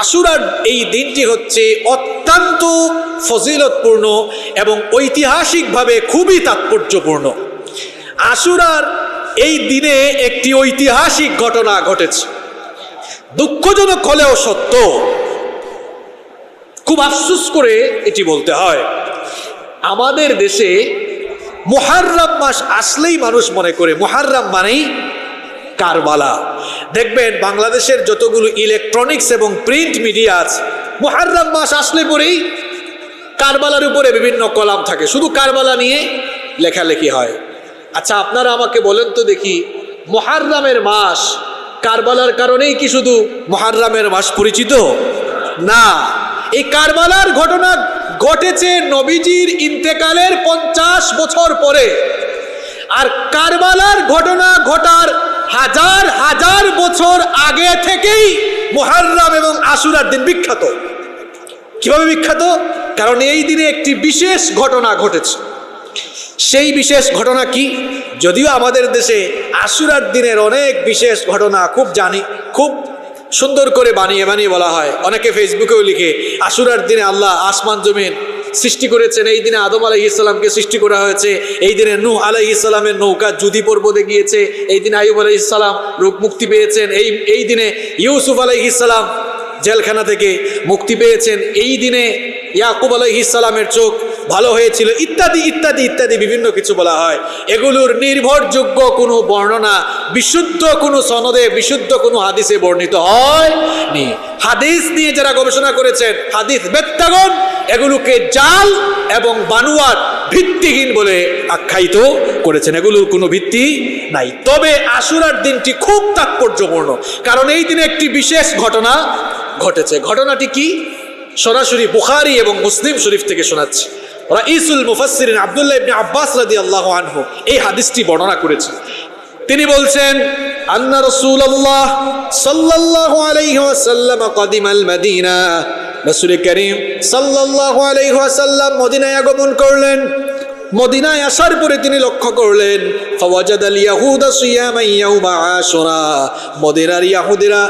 আশুরার এই দিনটি হচ্ছে অত্যন্ত ফজিলতপূর্ণ এবং ঐতিহাসিকভাবে খুবই তাৎপর্যপূর্ণ। আশুরার এই দিনে একটি ঐতিহাসিক ঘটনা ঘটেছে। দুঃখজনক হলেও সত্য, খুব আফসোস করে এটি বলতে হয়। আমাদের দেশে মোহাররাম মাস আসলেই মানুষ মনে করে, মোহাররাম মানেই কারবালা। দেখবেন বাংলাদেশের যতগুলো ইলেকট্রনিক্স এবং প্রিন্ট মিডিয়া আছে, মোহাররাম মাস আসলে পরেই কারবালার উপরে বিভিন্ন কলাম থাকে, শুধু কারবালা নিয়ে লেখালেখি হয়। আচ্ছা আপনারা আমাকে বলেন তো দেখি, মোহাররামের মাস কারবালার কারণেই কি শুধু মোহাররামের মাস পরিচিত? না, এই কারবালার ঘটনা ঘটেছে নবীজির ইন্তেকালের পঞ্চাশ বছর পরে। আর কারবালার ঘটনা ঘটার হাজার হাজার বছর আগে থেকেই মোহাররাম এবং আশুরার দিন বিখ্যাত। কীভাবে বিখ্যাত? কারণ এই দিনে একটি বিশেষ ঘটনা ঘটেছে। সেই বিশেষ ঘটনা কি? যদিও আমাদের দেশে আশুরার দিনের অনেক বিশেষ ঘটনা খুব জানি, খুব সুন্দর করে বানিয়ে বানিয়ে বলা হয়। অনেকে ফেসবুকেও লিখে, আশুরার দিনে আল্লাহ আসমান জমিন সৃষ্টি করেছেন। এই দিনে আদম আলাহি ইসলামকে সৃষ্টি করা হয়েছে। এই দিনে নূহ আলাহ ইসলামের নৌকা যুদি পর্বতে গিয়েছে এই দিনে আয়ুব আলাহি ইসলাম রোগ মুক্তি পেয়েছেন। এই এই দিনে ইউসুফ আলাহি ইসলাম জেলখানা থেকে মুক্তি পেয়েছেন। এই দিনে ইয়াকুব আলাহি ইসলামের চোখ ভালো হয়েছিল, ইত্যাদি ইত্যাদি ইত্যাদি বিভিন্ন কিছু বলা হয়। এগুলোর নির্ভরযোগ্য কোনো বর্ণনা, বিশুদ্ধ কোনো সনদে, বিশুদ্ধ কোনো হাদিসে বর্ণিত হয় নি হাদিস নিয়ে যারা গবেষণা করেছেন, হাদিস বেত্তাগন এগুলোকে জাল এবং বানুয়ার ভিত্তিহীন বলে আখ্যায়িত করেছেন। এগুলোর কোনো ভিত্তি নাই। তবে আশুরার দিনটি খুব তাৎপর্যপূর্ণ, কারণ এই দিনে একটি বিশেষ ঘটনা ঘটেছে। ঘটনাটি কি? সরাসরি বুখারি এবং মুসলিম শরীফ থেকে শোনাচ্ছি। রাইসুল মুফাসসিরিন আব্দুল্লাহ ইবনে আব্বাস রাদিয়াল্লাহু আনহু এই হাদিসটি বর্ণনা করেছেন। তিনি বলছেন, আন্না রাসূলুল্লাহ সাল্লাল্লাহু আলাইহি ওয়াসাল্লাম কদিমাল মদিনা। রাসূল করিম সাল্লাল্লাহু আলাইহি ওয়াসাল্লাম মদিনায় আগমন করলেন। মদিনায় আসার পরে তিনি লক্ষ্য করলেন মদিনার ইয়াহুদিরা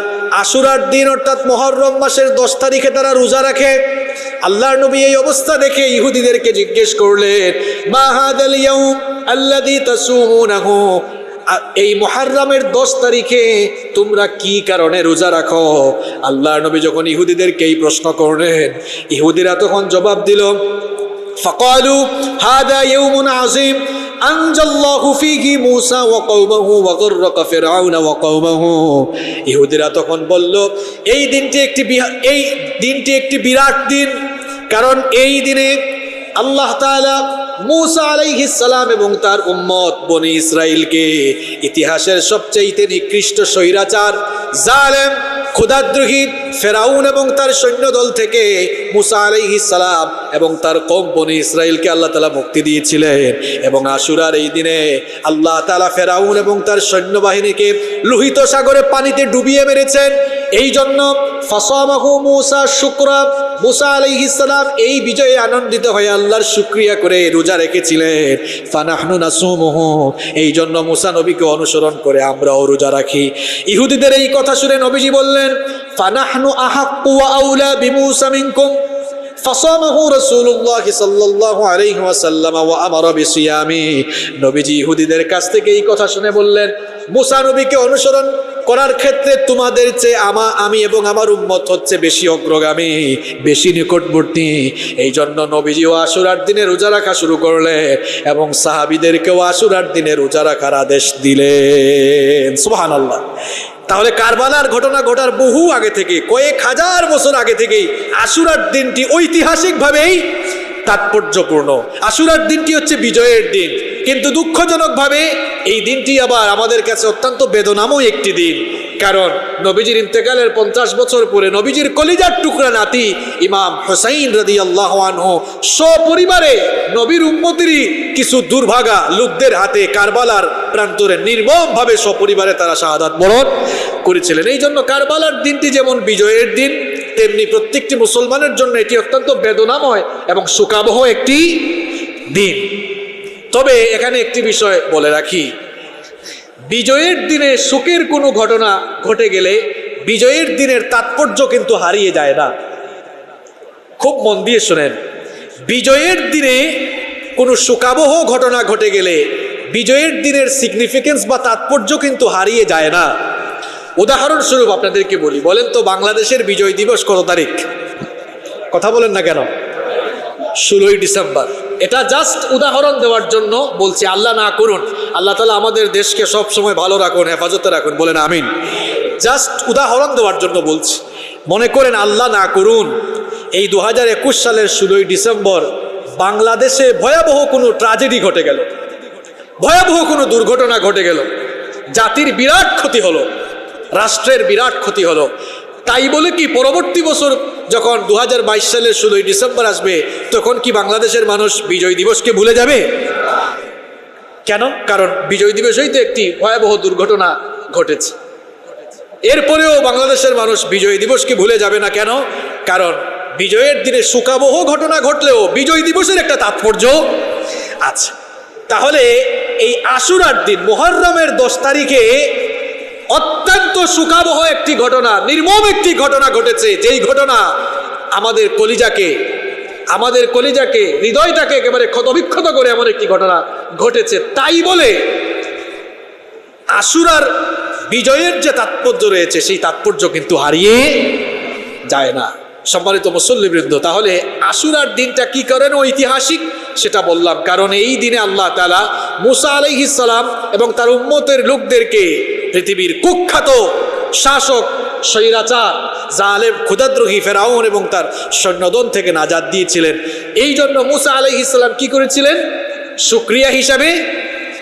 আশুরার দিন অর্থাৎ মহররম মাসের দশ তারিখে তারা রোজা রাখে। আল্লাহ নবী এই অবস্থা দেখে ইহুদিদেরকে জিজ্ঞেস করলেন, মাহাদাল ইয়াউম আল্লাযী তাসুমুনাহু? এই মহারামের দশ তারিখে তোমরা কি কারণে রোজা রাখো? আল্লাহ নবী যখন ইহুদিদেরকে এই প্রশ্ন করলেন, ইহুদিরা তখন জবাব দিল, ফকালু হাদা ইউমুন আজিম ইহুদিরা তখন বলল, এই দিনটি একটি এই দিনটি একটি বিরাট দিন। কারণ এই দিনে আল্লাহ তাআলা মুসা সালাম এবং তার উম্মত বনি ইসরাইলকে ইতিহাসের সবচেয়ে নিকৃষ্ট স্বৈরাচার, জালেম ক্ষুদাদ্রোহী ফেরাউন এবং তার সৈন্যদল থেকে মুসা আলাইহিস সালাম এবং তার কম বনি ইসরায়েলকে আল্লাহ তালা মুক্তি দিয়েছিলেন এবং আশুরার এই দিনে আল্লাহ তালা ফেরাউন এবং তার সৈন্যবাহিনীকে লোহিত সাগরে পানিতে ডুবিয়ে মেরেছেন। এই জন্য ফাসামাহু মুসা শুক্রা মুসা আলাইহিস সালাম এই বিজয়ে আনন্দিত হয়ে আল্লাহর শুক্রিয়া করে রোজা রেখেছিলেন ফানাহনু নাসুমুহু এই জন্য মুসা নবীকে অনুসরণ করে আমরাও রোজা রাখি ইহুদিদের এই কথা শুনে নবীজি বললেন ফানাহনু আহাক্কু ওয়া আউলা বিমুসা মিনকুম فصامه رسول الله صلى الله عليه وسلم وامر بصيامه নবীজি ইহুদিদের কাছ থেকে এই কথা শুনে বললেন মুসা নবীকে অনুসরণ করার ক্ষেত্রে তোমাদের চেয়ে আমা, আমি এবং আমার উম্মত হচ্ছে বেশি অগ্রগামী, বেশি নিকটবর্তী। এই জন্য নবীজিও আশুরার দিনে রোজা রাখা শুরু করলেন এবং সাহাবিদেরকেও আশুরার দিনে রোজা রাখার আদেশ দিলেন। সুবহানাল্লাহ। তাহলে কারবালার ঘটনা ঘটার বহু আগে থেকে কয়েক হাজার বছর আগে থেকেই আশুরার দিনটি ঐতিহাসিকভাবেই তাৎপর্যপূর্ণ। আশুরার দিনটি হচ্ছে বিজয়ের দিন। কিন্তু দুঃখজনকভাবে এই দিনটি আবার আমাদের কাছে অত্যন্ত বেদনাময় একটি দিন। কারণ নবীজির ইন্তেকালের পঞ্চাশ বছর পরে নবীজির কলিজার টুকরা নাতি ইমাম হোসাইন রাদি আল্লাহ সপরিবারে নবীর উম্মতিরই কিছু দুর্ভাগা লোকদের হাতে কারবালার প্রান্তরে নির্মমভাবে সপরিবারে তারা শাহাদাত বরণ করেছিলেন। এই জন্য কারবালার দিনটি যেমন বিজয়ের দিন তেমনি প্রত্যেকটি মুসলমানের জন্য এটি অত্যন্ত বেদনাময় এবং শোকাবহ একটি দিন। তবে এখানে একটি বিষয় বলে রাখি। বিজয়ের দিনে সুখের কোনো ঘটনা ঘটে গেলে বিজয়ের দিনের তাৎপর্য কিন্তু হারিয়ে যায় না। খুব মন দিয়ে শোনেন। বিজয়ের দিনে কোনো শোকাবহ ঘটনা ঘটে গেলে বিজয়ের দিনের সিগনিফিকেন্স বা তাৎপর্য কিন্তু হারিয়ে যায় না। উদাহরণস্বরূপ আপনাদেরকে বলি, বলেন তো বাংলাদেশের বিজয় দিবস কত তারিখ? কথা বলেন না কেন? ষোলোই ডিসেম্বর। এটা জাস্ট উদাহরণ দেওয়ার জন্য বলছি, আল্লাহ না করুন, আল্লাহ তালা আমাদের দেশকে সব সময় ভালো রাখুন, হেফাজতে রাখুন, বলেন আমিন। জাস্ট উদাহরণ দেওয়ার জন্য বলছি, মনে করেন আল্লাহ না করুন, এই দু হাজার একুশ সালের ষোলোই ডিসেম্বর বাংলাদেশে ভয়াবহ কোনো ট্রাজেডি ঘটে গেল। ভয়াবহ কোনো দুর্ঘটনা ঘটে গেল। জাতির বিরাট ক্ষতি হলো। রাষ্ট্রের বিরাট ক্ষতি হলো। তাই বলে কি পরবর্তী বছর যখন দু হাজার সালের ষোলোই ডিসেম্বর আসবে, তখন কি বাংলাদেশের মানুষ বিজয় দিবসকে ভুলে যাবে? কেন? কারণ বিজয় দিবসই তো একটি ভয়াবহ দুর্ঘটনা ঘটেছে। এরপরেও বাংলাদেশের মানুষ বিজয় দিবসকে ভুলে যাবে না কেন? কারণ বিজয়ের দিনে সুকাবহ ঘটনা ঘটলেও বিজয় দিবসের একটা তাৎপর্য আছে। তাহলে এই আশুরার দিন মোহররমের দশ তারিখে অত্যন্ত সুখাবহ একটি ঘটনা, নির্মম একটি ঘটনা ঘটেছে। যেই ঘটনা আমাদের কলিজাকে আমাদের কলিজাকে, হৃদয়টাকে একেবারে ক্ষতবিক্ষত করে এমন একটি ঘটনা ঘটেছে। তাই বলে আশুরার বিজয়ের যে তাৎপর্য রয়েছে, সেই তাৎপর্য কিন্তু হারিয়ে যায় না। সম্মানিত মুসল্লিবৃন্দ, তাহলে আশুরার দিনটা কি করেন ঐতিহাসিক? সেটা বললাম। কারণ এই দিনে আল্লাহ তালা মুসা আলাইহিসালাম এবং তার উম্মতের লোকদেরকে পৃথিবীর কুখ্যাত শাসক, স্বৈরাচার, জালেম, ক্ষুদাদ্রোহী ফেরাউন এবং তার সৈন্যদন থেকে নাজাদ দিয়েছিলেন। এই জন্য মুসা আলাইহিসাল্লাম কি করেছিলেন? সুক্রিয়া হিসাবে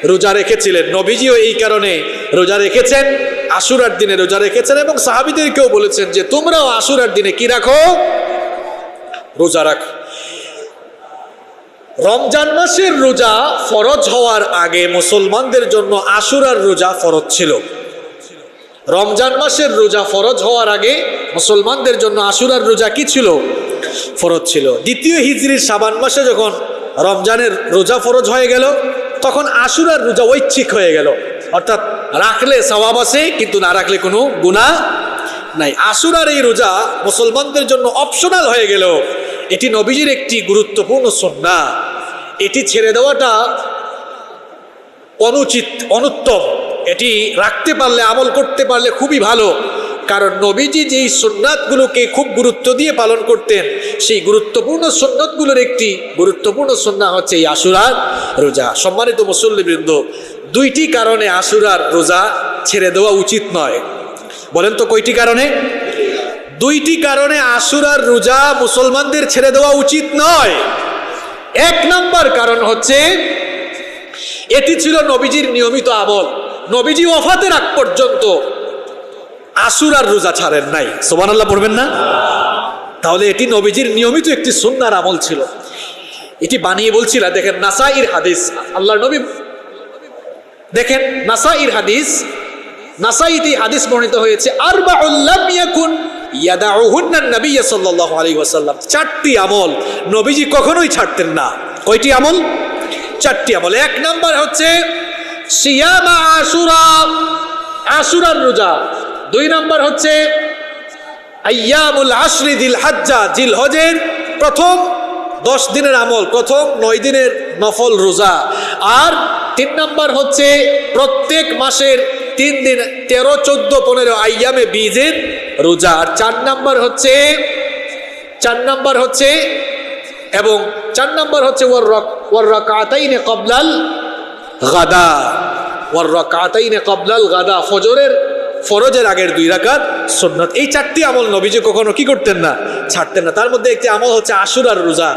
রোজা রেখেছিলেন। নবীজিও এই কারণে রোজা রেখেছেন, আশুরার দিনে রোজা রেখেছেন এবং সাহাবিদেরকেও বলেছেন যে, তোমরাও আশুরার দিনে কি রাখো? রোজা রাখো। রমজান মাসের রোজা ফরজ হওয়ার আগে মুসলমানদের জন্য আশুরার রোজা ফরজ ছিল। রমজান মাসের রোজা ফরজ হওয়ার আগে মুসলমানদের জন্য আশুরার রোজা কি ছিল? ফরজ ছিল। দ্বিতীয় হিজড়ির সাবান মাসে যখন রমজানের রোজা ফরজ হয়ে গেল, তখন আশুরার রোজা ঐচ্ছিক হয়ে গেল। অর্থাৎ রাখলে সওয়াব আছে, কিন্তু না রাখলে কোনো গুণা নাই। আশুরার এই রোজা মুসলমানদের জন্য অপশনাল হয়ে গেল। এটি নবীজির একটি গুরুত্বপূর্ণ সন্না এটি ছেড়ে দেওয়াটা অনুচিত, অনুত্তম। এটি রাখতে পারলে, আমল করতে পারলে খুবই ভালো। কারণ নবীজি যেই সুন্নাতগুলোকে খুব গুরুত্ব দিয়ে পালন করতেন, সেই গুরুত্বপূর্ণ সুন্নতগুলোর একটি গুরুত্বপূর্ণ সন্না হচ্ছে এই আশুরার রোজা। সম্মানিত মুসল্লিবৃন্দ, দুইটি কারণে আশুরার রোজা ছেড়ে দেওয়া উচিত নয়। বলেন তো কয়টি কারণে? দুইটি কারণে আশুরার রোজা মুসলমানদের ছেড়ে দেওয়া উচিত নয়। এক নম্বর কারণ হচ্ছে, এটি ছিল নবীজির নিয়মিত আমল। নবীজি ওফাতের আগ পর্যন্ত আসুরার রোজা ছাড়েন নাই। সোমান আল্লাহ পড়বেন না? তাহলে এটি নবীজির নিয়মিত একটি সুন্নার আমল ছিল। এটি বানিয়ে বলছিল, দেখেন নাসাইর হাদিস, আল্লাহর নবী, দেখেন নাসাইর হাদিস, নাসাইতে হাদিস বর্ণিত হয়েছে আর আলাইহি চারটি আমল নবীজি কখনোই ছাড়তেন না। কয়টি আমল? চারটি আমল। এক নাম্বার হচ্ছে সিয়ামা আশুরা, আশুরার রোজা। দুই নাম্বার হচ্ছে আয়ামুল আশরি দিল হাজ্জা, জিল হজের প্রথম দশ দিনের আমল, প্রথম নয় দিনের নফল রোজা। আর তিন নম্বর হচ্ছে প্রত্যেক মাসের তিন দিন, তেরো, চোদ্দ, পনেরো আয়ামে বীজের রোজা। আর চার নম্বর হচ্ছে, চার নম্বর হচ্ছে এবং চার নম্বর হচ্ছে ওর রক ওর রকাতাইনে কবলাল গাদা। গাদা। ফজরের, ফরজের আগের দুই রাকাত এই চারটি আমল করতেন না? ছাড়তেন না। তার মধ্যে একটি আমল হচ্ছে আশুরার রোজা।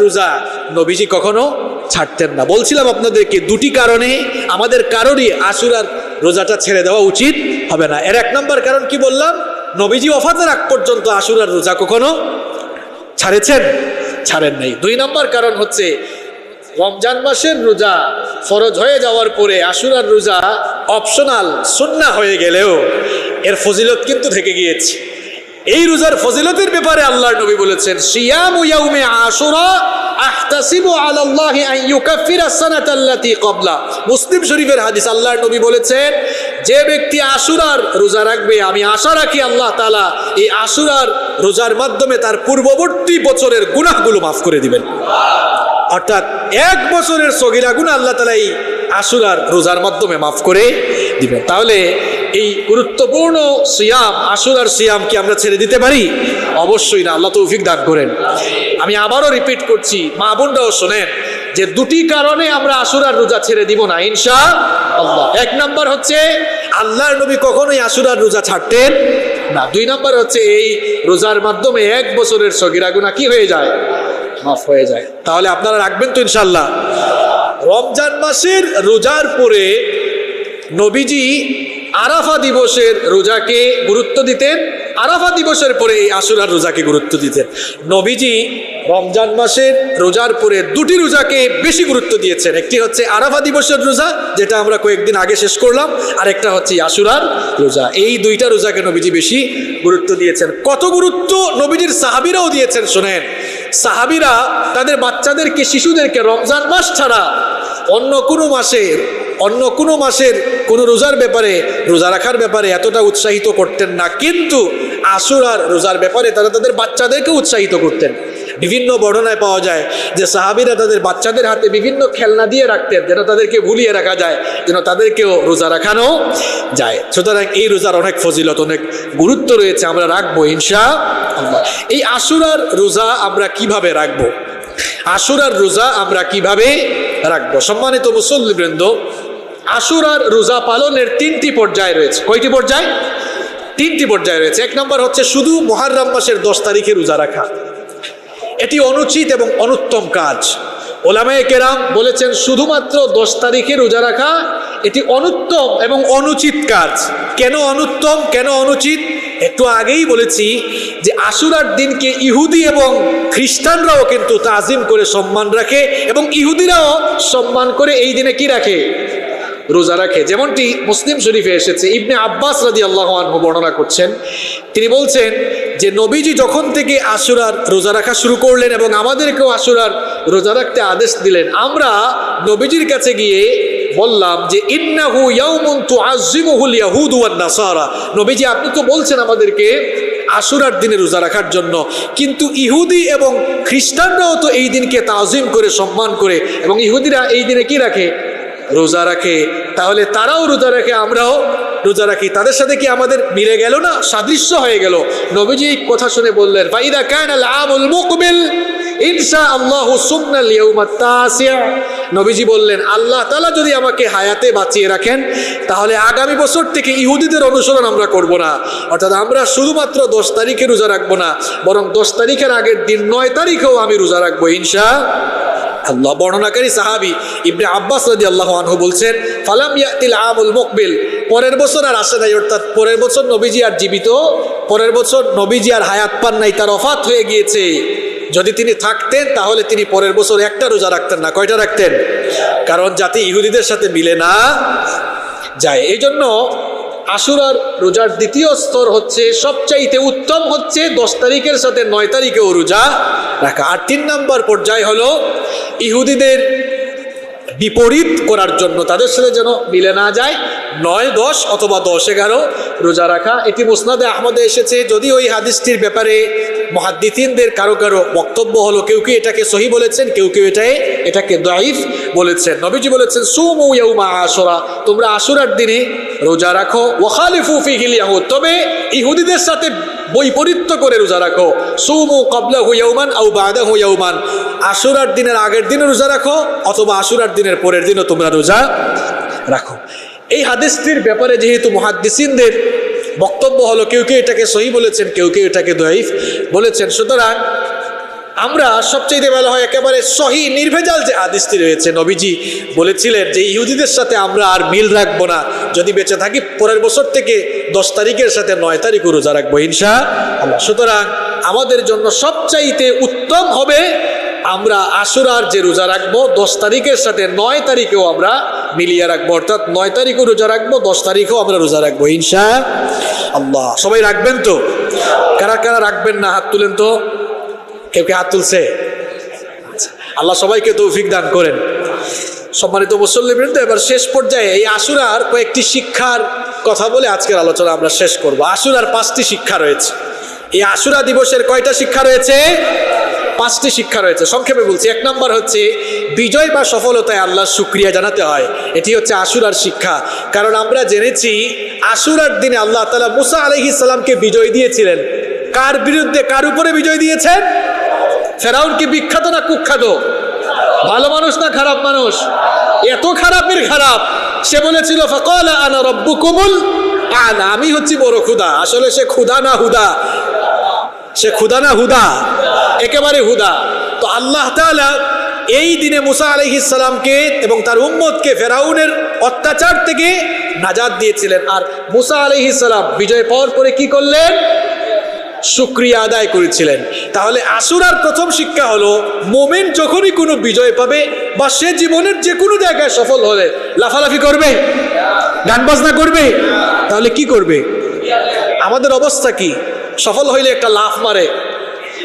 রোজা নবীজি কখনো ছাড়তেন না। বলছিলাম আপনাদেরকে, দুটি কারণে আমাদের কারোরই আশুরার রোজাটা ছেড়ে দেওয়া উচিত হবে না। এর এক নম্বর কারণ কি বললাম? নবীজি অফাতের আগ পর্যন্ত আশুরার রোজা কখনো ছাড়েছেন? ছাড়েন নাই। দুই নম্বর কারণ হচ্ছে, রমজান মাসের রোজা ফরজ হয়ে যাওয়ার পরে আশুরার রোজা অপশনাল সুন্না হয়ে গেলেও এর ফজিলত কিন্তু থেকে গিয়েছে। এই রোজার ফজিলতের ব্যাপারে আল্লাহর নবী বলেছেন, সিয়ামু আশুরা মুসলিম শরীফের হাদিস আল্লাহর নবী বলেছেন, যে ব্যক্তি আশুরার রোজা রাখবে, আমি আশা রাখি আল্লাহ তাআলা এই আশুরার রোজার মাধ্যমে তার পূর্ববর্তী বছরের গুনাহগুলো মাফ করে দিবেন। অর্থাৎ এক বছরের সগিরা গুণ আল্লাহ তালা এই আশুরার রোজার মাধ্যমে মাফ করে দিবেন। তাহলে এই গুরুত্বপূর্ণ সিয়াম আশুরার সিয়াম কি আমরা ছেড়ে দিতে পারি? অবশ্যই না, আল্লাহ তৌফিক দান করেন। আমি আবারও রিপিট করছি, মা বোনরাও শোনেন যে দুটি কারণে আমরা আশুরার রোজা ছেড়ে দিব না ইনশা আল্লাহ এক নাম্বার হচ্ছে, আল্লাহর নবী কখনোই আশুরার রোজা ছাড়তেন না। দুই নাম্বার হচ্ছে, এই রোজার মাধ্যমে এক বছরের সগিরা গুণা কি হয়ে যায়? মাফ হয়ে যায়। তাহলে আপনারা রাখবেন তো ইনশাল্লাহ রমজান মাসের রোজার পরে নবীজি আরাফা দিবসের রোজাকে গুরুত্ব দিতেন। আরাফা দিবসের পরে এই আশুরার রোজাকে গুরুত্ব দিতেন। নবীজি রমজান মাসের রোজার পরে দুটি রোজাকে বেশি গুরুত্ব দিয়েছেন। একটি হচ্ছে আরাফা দিবসের রোজা, যেটা আমরা কয়েকদিন আগে শেষ করলাম, আর একটা হচ্ছে আশুরার রোজা। এই দুইটা রোজাকে নবীজি বেশি গুরুত্ব দিয়েছেন। কত গুরুত্ব নবীজির সাহাবিরাও দিয়েছেন, শোনেন। সাহাবিরা তাদের বাচ্চাদেরকে, শিশুদেরকে রমজান মাস ছাড়া অন্য কোনো মাসের, অন্য কোনো মাসের কোনো রোজার ব্যাপারে, রোজা রাখার ব্যাপারে এতটা উৎসাহিত করতেন না। কিন্তু আশুরার রোজার ব্যাপারে তারা তাদের বাচ্চাদেরকে উৎসাহিত করতেন। বিভিন্ন বর্ণনায় পাওয়া যায় যে সাহাবিরা তাদের বাচ্চাদের হাতে বিভিন্ন খেলনা দিয়ে রাখতেন, যেন তাদেরকে ভুলিয়ে রাখা যায়, যেন তাদেরকেও রোজা রাখানো যায়। সুতরাং এই রোজার অনেক ফজিলত, অনেক গুরুত্ব রয়েছে, আমরা রাখব আল্লাহ এই আশুরার রোজা আমরা কীভাবে রাখব? আশুরার রোজা আমরা কীভাবে রাখব? সম্মানিত মুসল্লিবৃন্দ আশুরার রোজা পালনের তিনটি পর্যায় রয়েছে। কয়টি পর্যায়? তিনটি পর্যায় রয়েছে। এক নম্বর হচ্ছে শুধু মহারম মাসের দশ তারিখে রোজা রাখা। এটি অনুচিত এবং অনুত্তম কাজ। ওলামায় কেরাম বলেছেন, শুধুমাত্র দশ তারিখে রোজা রাখা, এটি অনুত্তম এবং অনুচিত কাজ। কেন অনুত্তম, কেন অনুচিত? একটু আগেই বলেছি যে আশুরার দিনকে ইহুদি এবং খ্রিস্টানরাও কিন্তু তাজিম করে সম্মান রাখে এবং ইহুদিরাও সম্মান করে এই দিনে কি রাখে? রোজা রাখে। যেমনটি মুসলিম শরীফে এসেছে, ইবনে আব্বাস রাজি আল্লাহ বর্ণনা করছেন। তিনি বলছেন যে, নবীজি যখন থেকে আশুরার রোজা রাখা শুরু করলেন এবং আমাদেরকেও আশুরার রোজা রাখতে আদেশ দিলেন, আমরা নবীজির কাছে গিয়ে বললাম যে নবীজি, আপনি তো বলছেন আমাদেরকে আশুরার দিনে রোজা রাখার জন্য, কিন্তু ইহুদি এবং খ্রিস্টানরাও তো এই দিনকে তাজিম করে, সম্মান করে, এবং ইহুদিরা এই দিনে কি রাখে? রোজা রাখে, তাহলে তারাও রোজা রাখে, আমরাও রোজা রাখি। তাদের সাথে কি আমাদের মিলে গেল না? সাদৃশ্য হয়ে গেল। নবীজি কথা শুনে বললেন ফাইদা কান আমুল মুকবিল ইনশা আল্লাহ নবীজি বললেন, আল্লাহ তাআলা যদি আমাকে হায়াতে বাঁচিয়ে রাখেন, তাহলে আগামী বছর থেকে ইহুদিদের অনুসরণ আমরা করব না। অর্থাৎ আমরা শুধুমাত্র দশ তারিখে রোজা রাখব না, বরং দশ তারিখের আগের দিন নয় তারিখেও আমি রোজা রাখব, ইনশা আল্লাহ বর্ণনাকারী সাহাবি ইবনে আব্বাস রাদি আল্লাহ আনহু বলছেন, ফালাম ইয়াতিল আমুল মুকবিল। পরের বছর আর আসে নাই, অর্থাৎ পরের বছর নবীজি আর জীবিত, পরের বছর নবীজি আর হায়াত পান নাই, তার অফাত হয়ে গিয়েছে। যদি তিনি থাকতেন, তাহলে তিনি পরের বছর একটা রোজা রাখতেন না। কয়টা রাখতেন? কারণ যাতে ইহুদিদের সাথে মিলে না যায়। এই জন্য আশুরার রোজার দ্বিতীয় স্তর হচ্ছে, সবচাইতে উত্তম হচ্ছে দশ তারিখের সাথে নয় তারিখেও রোজা রাখা। আর তিন নম্বর পর্যায় হলো, ইহুদিদের বিপরীত করার জন্য তাদের সাথে যেন মিলে না যায়। নয়, দশ অথবা দশ, এগারো, রোজা রাখা। এটি মুসনাদে আহমদে এসেছে। যদি ওই হাদিসটির ব্যাপারে মহাদ্দিতিনদের কারও কারও বক্তব্য হলো, কেউ কেউ এটাকে সহি বলেছেন, কেউ কেউ এটাই এটাকে দাইফ বলেছেন। নবীজি বলেছেন, সুমু ইয়াউমা আশুরা। তোমরা আশুরার দিনে রোজা রাখো। ওয়াখালিফু ফিহিল ইয়াহুদ। তবে ইহুদিদের সাথে বৈপরীত্য করে রোজা রাখো। সুমু কবলা হুয়াউমান আউ বাদা হুয়াউমান আশুরার দিনের আগের দিনে রোজা রাখো, অথবা আশুরার দিনের পরের দিনও তোমরা রোজা রাখো। এই হাদিসটির ব্যাপারে যেহেতু মহাদ্দিসিনদের বক্তব্য হলো, কেউ কেউ এটাকে সহি বলেছেন, কেউ কেউ এটাকে দয়ীফ বলেছেন। সুতরাং আমরা সবচেয়ে ভালো হয় একেবারে সহি, নির্ভেজাল যে হাদিসটি রয়েছে, নবীজি বলেছিলেন যে ইহুদিদের সাথে আমরা আর মিল রাখব না। যদি বেঁচে থাকি, পরের বছর থেকে দশ তারিখের সাথে নয় তারিখ রোজা রাখব হিংসা সুতরাং আমাদের জন্য সবচাইতে উত্তম হবে আমরা আশুরার যে রোজা রাখব, দশ তারিখের সাথে নয় তারিখেও আমরা মিলিয়ে রাখব। অর্থাৎ নয় তারিখও রোজা রাখব, দশ তারিখেও আমরা রোজা রাখব, ইনশা আল্লাহ। সবাই রাখবেন তো? কারা কারা রাখবেন না? হাত তুলেন তো। কেউ কে হাত তুলছে? আল্লাহ সবাইকে তৌফিক দান করেন। সম্মানিত মুসল্লিবৃন্দ, এবার শেষ পর্যায়ে এই আশুরার কয়েকটি শিক্ষার কথা বলে আজকের আলোচনা আমরা শেষ করব। আশুরার পাঁচটি শিক্ষা রয়েছে। এই আশুরা দিবসের কয়টা শিক্ষা রয়েছে? পাঁচটি শিক্ষা রয়েছে। সংক্ষেপে বলছি, এক নম্বর হচ্ছে বিজয় বা সফলতায় আল্লাহ শুক্রিয়া জানাতে হয়। এটি হচ্ছে আশুরার শিক্ষা। কারণ আমরা জেনেছি আশুরার দিনে আল্লাহ তালা মুসা আলহি সাল্লামকে বিজয় দিয়েছিলেন। কার বিরুদ্ধে কার উপরে বিজয় দিয়েছেন? ফেরাউন কি বিখ্যাত না কুখ্যাত? ভালো মানুষ না খারাপ মানুষ? এত খারাপের খারাপ। সে বলেছিল, ফকল আনা রব্বু কুমুল আনা আমি হচ্ছি বড় ক্ষুদা আসলে সে ক্ষুদা না হুদা। সে ক্ষুদা না হুদা? একেবারে হুদা। তো আল্লাহ তাআলা এই দিনে মুসা আলহিসাল্লামকে এবং তার উম্মতকে ফেরাউনের অত্যাচার থেকে নাজাদ দিয়েছিলেন। আর মুসা আলহিসাল্লাম বিজয় পাওয়ার পরে কি করলেন? শুক্রিয়া আদায় করেছিলেন। তাহলে আসুরার প্রথম শিক্ষা হলো, মোমেন যখনই কোনো বিজয় পাবে বা সে জীবনের যে কোনো জায়গায় সফল হলে লাফালাফি করবে? গান বাজনা করবে? তাহলে কি করবে? আমাদের অবস্থা কি? সফল হইলে একটা লাফ মারে।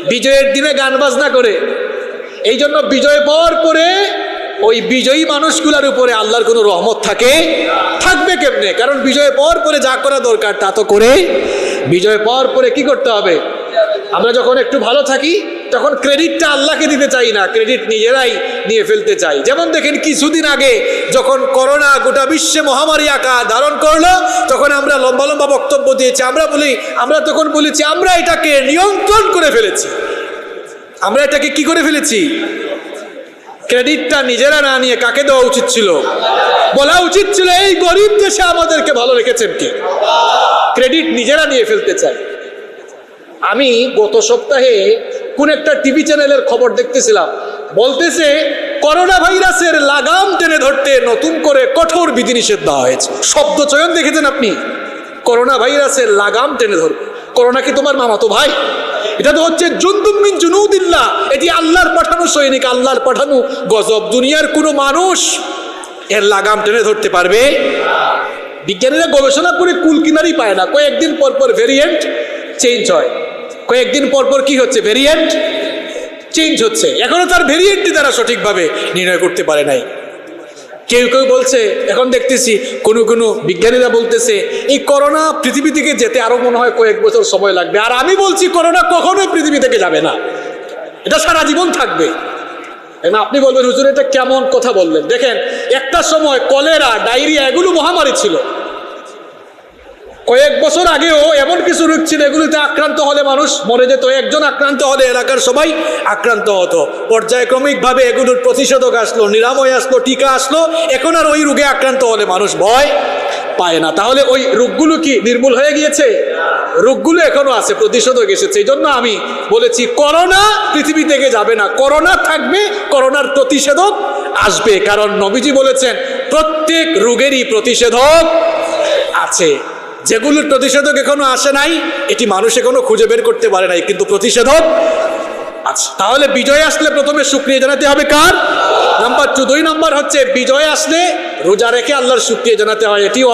বিজয়ের দিনে গান বাজনা করে। এই জন্য বিজয় পাওয়ার পরে ওই বিজয়ী মানুষগুলার উপরে আল্লাহর কোনো রহমত থাকে, থাকবে কেমনে? কারণ বিজয় পাওয়ার পরে যা করা দরকার তা তো করে। বিজয় পাওয়ার পরে কি করতে হবে? আমরা যখন একটু ভালো থাকি, তখন ক্রেডিটটা আল্লাহকে দিতে চাই না ক্রেডিট নিজেরাই নিয়ে ফেলতে চাই। যেমন দেখেন, কিছুদিন আগে যখন করোনা গোটা বিশ্বে মহামারী আকার ধারণ করল, তখন আমরা লম্বা লম্বা বক্তব্য দিয়েছি। আমরা বলি, আমরা তখন বলেছি, আমরা এটাকে নিয়ন্ত্রণ করে ফেলেছি। আমরা এটাকে কি করে ফেলেছি? ক্রেডিটটা নিজেরা না নিয়ে কাকে দেওয়া উচিত ছিল? বলা উচিত ছিল, এই গরিব দেশে আমাদেরকে ভালো রেখেছেন কে? ক্রেডিট নিজেরা নিয়ে ফেলতে চাই আমি গত সপ্তাহে কোন একটা টিভি চ্যানেলের খবর দেখতেছিলাম। বলতেছে করোনা ভাইরাসের লাগাম টেনে ধরতে নতুন করে কঠোর বিধিনিষেধ দেওয়া হয়েছে। শব্দ চয়ন দেখেছেন আপনি? করোনা ভাইরাসের লাগাম টেনে ধরবে। করোনা কি তোমার মামাতো ভাই? এটা তো হচ্ছে জুন্দুমিন জুনুদিল্লাহ এটি আল্লাহর পাঠানো সৈনিক, আল্লাহর পাঠানো গজব। দুনিয়ার কোনো মানুষ এর লাগাম টেনে ধরতে পারবে বিজ্ঞানীরা গবেষণা করে কুল কিনারই পায় না। কয়েকদিন পর পর ভেরিয়েন্ট চেঞ্জ হয়। কয়েকদিন পর পর কি হচ্ছে? ভেরিয়েন্ট চেঞ্জ হচ্ছে। এখনও তার ভেরিয়েন্টটি তারা সঠিকভাবে নির্ণয় করতে পারে নাই। কেউ কেউ বলছে, এখন দেখতেছি কোনো কোনো বিজ্ঞানীরা বলতেছে, এই করোনা পৃথিবী থেকে যেতে আরও মনে হয় কয়েক বছর সময় লাগবে। আর আমি বলছি, করোনা কখনোই পৃথিবী থেকে যাবে না। এটা সারা জীবন থাকবে। এবং আপনি বলবেন, হুজুর, এটা কেমন কথা বললেন? দেখেন, একটা সময় কলেরা, ডায়রিয়া, এগুলো মহামারী ছিল। কয়েক বছর আগেও এমন কিছু রোগ ছিল, এগুলিতে আক্রান্ত হলে মানুষ মরে যেত। একজন আক্রান্ত হলে এলাকার সবাই আক্রান্ত হতো। পর্যায়ক্রমিকভাবে এগুলোর প্রতিষেধক আসলো, নিরাময় আসলো, টিকা আসলো। এখন আর ওই রোগে আক্রান্ত হলে মানুষ ভয় পায় না। তাহলে ওই রোগগুলো কি নির্মূল হয়ে গিয়েছে? রোগগুলো এখনও আছে, প্রতিষেধক এসেছে। এই জন্য আমি বলেছি, করোনা পৃথিবী থেকে যাবে না। করোনা থাকবে, করোনার প্রতিষেধক আসবে। কারণ নবীজি বলেছেন, প্রত্যেক রোগেরই প্রতিষেধক আছে। যেগুলোর প্রতিষেধক এখনও আসে নাই, এটি মানুষ এখনও খুঁজে বের করতে পারে নাই, কিন্তু প্রতিষেধক আচ্ছা তাহলে বিজয় আসলে প্রথমে শুক্রিয়া জানাতে হবে কার? নাম্বার টু দুই নাম্বার হচ্ছে, বিজয় আসলে রোজা রেখে আল্লাহর শুক্রিয়া জানাতে হয়। এটিও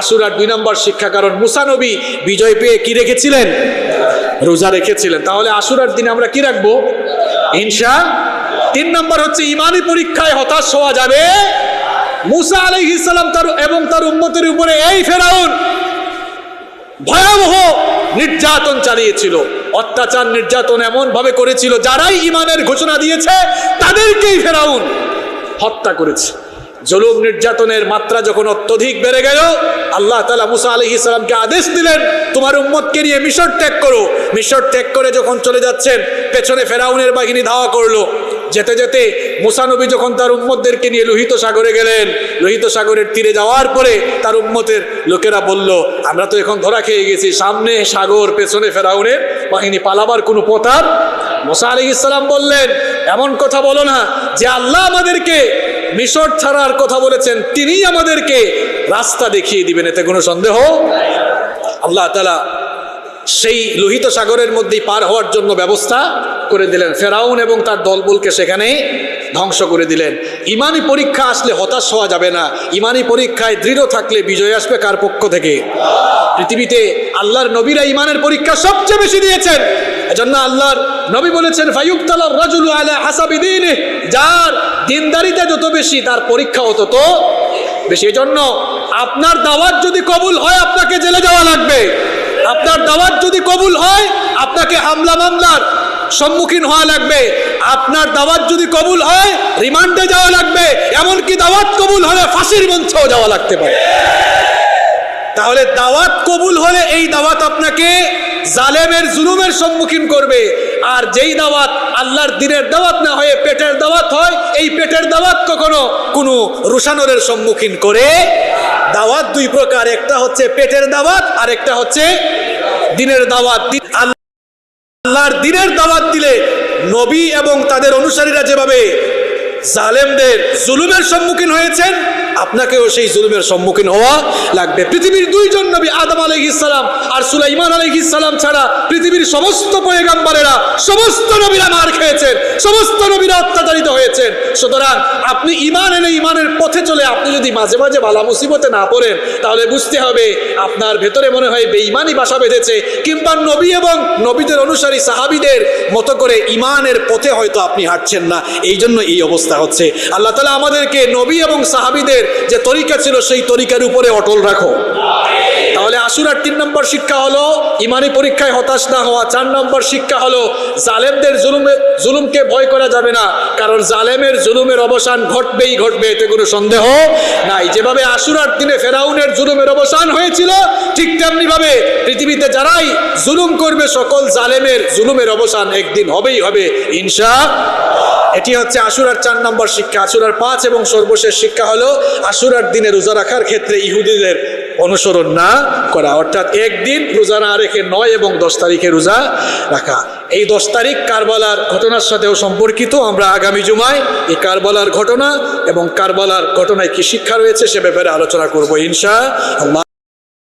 আসুরার দুই নম্বর শিক্ষা, কারণ মুসানবী বিজয় পেয়ে কি রেখেছিলেন? রোজা রেখেছিলেন। তাহলে আসুরার দিনে আমরা কি রাখব? হিংসা তিন নম্বর হচ্ছে, ইমানি পরীক্ষায় হতাশ হওয়া যাবে। মুসা আলাইহিস সালাম তার এবং তার উম্মতের উপরে, এই ফেরাউন ভয়াবহ নির্যাতন চালিয়েছিল। অত্যাচার নির্যাতন এমন ভাবে করেছিল, যারাই ইমানের ঘোষণা দিয়েছে, তাদেরকেই ফেরাউন হত্যা করেছে। জুলুম নির্যাতনের মাত্রা যখন অত্যধিক বেড়ে গেল, আল্লাহ তালা মুসা আলহি ইসলামকে আদেশ দিলেন, তোমার উম্মতকে নিয়ে মিশর ত্যাগ করো। মিশর ত্যাগ করে যখন চলে যাচ্ছেন, পেছনে ফেরাউনের বাহিনী ধাওয়া করল। যেতে যেতে মুসানবী যখন তার উম্মতদেরকে নিয়ে লোহিত সাগরে গেলেন, লোহিত সাগরের তীরে যাওয়ার পরে তার উম্মতের লোকেরা বলল, আমরা তো এখন ধরা খেয়ে গেছি, সামনে সাগর, পেছনে ফেরাউনের বাহিনী, পালাবার কোনো পথার মোসা আলী ইসলাম বললেন, এমন কথা বলো না যে আল্লাহ আমাদেরকে মিশর ছাড়ার কথা বলেছেন, তিনিই আমাদেরকে রাস্তা দেখিয়ে দিবেন, এতে কোনো সন্দেহ আল্লাহ তালা সেই লোহিত সাগরের মধ্যেই পার হওয়ার জন্য ব্যবস্থা করে দিলেন। ফেরাউন এবং তার দলবলকে সেখানে ধ্বংস করে দিলেন। ইমানি পরীক্ষা আসলে হতাশ হওয়া যাবে না। ইমানি পরীক্ষায় দৃঢ় থাকলে বিজয় আসবে কার পক্ষ থেকে? পৃথিবীতে আল্লাহর নবীরা ইমানের পরীক্ষা সবচেয়ে বেশি দিয়েছেন। এজন্য আল্লাহর নবী বলেছেন আলা যার দিনদারিতে যত বেশি, তার পরীক্ষাও তত বেশি। এজন্য আপনার দাওয়াত যদি কবুল হয়, আপনাকে জেলে যাওয়া লাগবে। আপনার দাওয়াত যদি কবুল হয়, আপনাকে হামলা মামলার সম্মুখীন হওয়া লাগবে। আপনার দাওয়াত যদি কবুল হয়, রিমান্ডে যাওয়া লাগবে। এমনকি দাওয়াত কবুল হলে ফাঁসির মঞ্চেও যাওয়া লাগতে পারে। তাহলে দাওয়াত কবুল হলে এই দাওয়াত আপনাকে জালেমের জুলুমের সম্মুখীন করবে। আর যেই দাওয়াত আল্লাহর দিনের দাওয়াত না হয়ে পেটের দাওয়াত হয়, এই পেটের দাওয়াত কখনো কোনো রুশানরের সম্মুখীন করে দাওয়াত দুই প্রকার, একটা হচ্ছে পেটের দাওয়াত, আর একটা হচ্ছে দিনের দাওয়াত। আল্লাহর দিনের দাওয়াত দিলে নবী এবং তাদের অনুসারীরা যেভাবে জালেমদের জুলুমের সম্মুখীন হয়েছেন। আপনাকেও সেই জুলুমের সম্মুখীন হওয়া লাগবে। পৃথিবীর দুইজন নবী, আদম আলাইহিসসালাম আর সুলাইমান আলাইহিসসালাম ছাড়া পৃথিবীর সমস্ত পয়গাম্বারেরা সমস্ত নবীরা মার খেয়েছেন, সমস্ত নবীরা অত্যাচারিত হয়েছেন। সুতরাং আপনি ইমান এনে ইমানের পথে চলে আপনি যদি মাঝে মাঝে বালা মুসিবতে না পড়েন, তাহলে বুঝতে হবে আপনার ভেতরে মনে হয় বেঈমানই বাসা বেঁধেছে। কিংবা নবী এবং নবীদের অনুসারী সাহাবিদের মতো করে ইমানের পথে হয়তো আপনি হাঁটছেন না। এই জন্য এই অবস্থা হচ্ছে। আল্লাহ তালা আমাদেরকে নবী এবং সাহাবিদের যে তরিকা ছিল, সেই তরিকার উপরে অটল রাখো। তাহলে আশুরার তিন নম্বর শিক্ষা হলো, ইমানি পরীক্ষায় হতাশ না হওয়া। চার নম্বর শিক্ষা হলো, জালেমদের জুলুমে, জুলুমকে ভয় করা যাবে না, কারণ জালেমের জুলুমের অবসান ঘটবেই ঘটবে, এতে কোনো সন্দেহ নাই। যেভাবে আশুরার দিনে ফেরাউনের জুলুমের অবসান হয়েছিল, ঠিক তেমনি ভাবে পৃথিবীতে যারাই জুলুম করবে, সকল জালেমের জুলুমের অবসান একদিন হবেই হবে, ইনশা এটি হচ্ছে আশুরার চার নম্বর শিক্ষা। আশুরার পাঁচ এবং সর্বশেষ শিক্ষা হলো, আশুরার দিনে রোজা রাখার ক্ষেত্রে ইহুদিদের অনুসরণ না। করা, অর্থাৎ একদিন রোজা না রেখে নয় এবং দশ তারিখে রোজা রাখা। এই দশ তারিখ কারবালার ঘটনার সাথেও সম্পর্কিত। আমরা আগামী জুমায় এই কারবালার ঘটনা এবং কারবালার ঘটনায় কি শিক্ষা রয়েছে সে ব্যাপারে আলোচনা করব ইনশা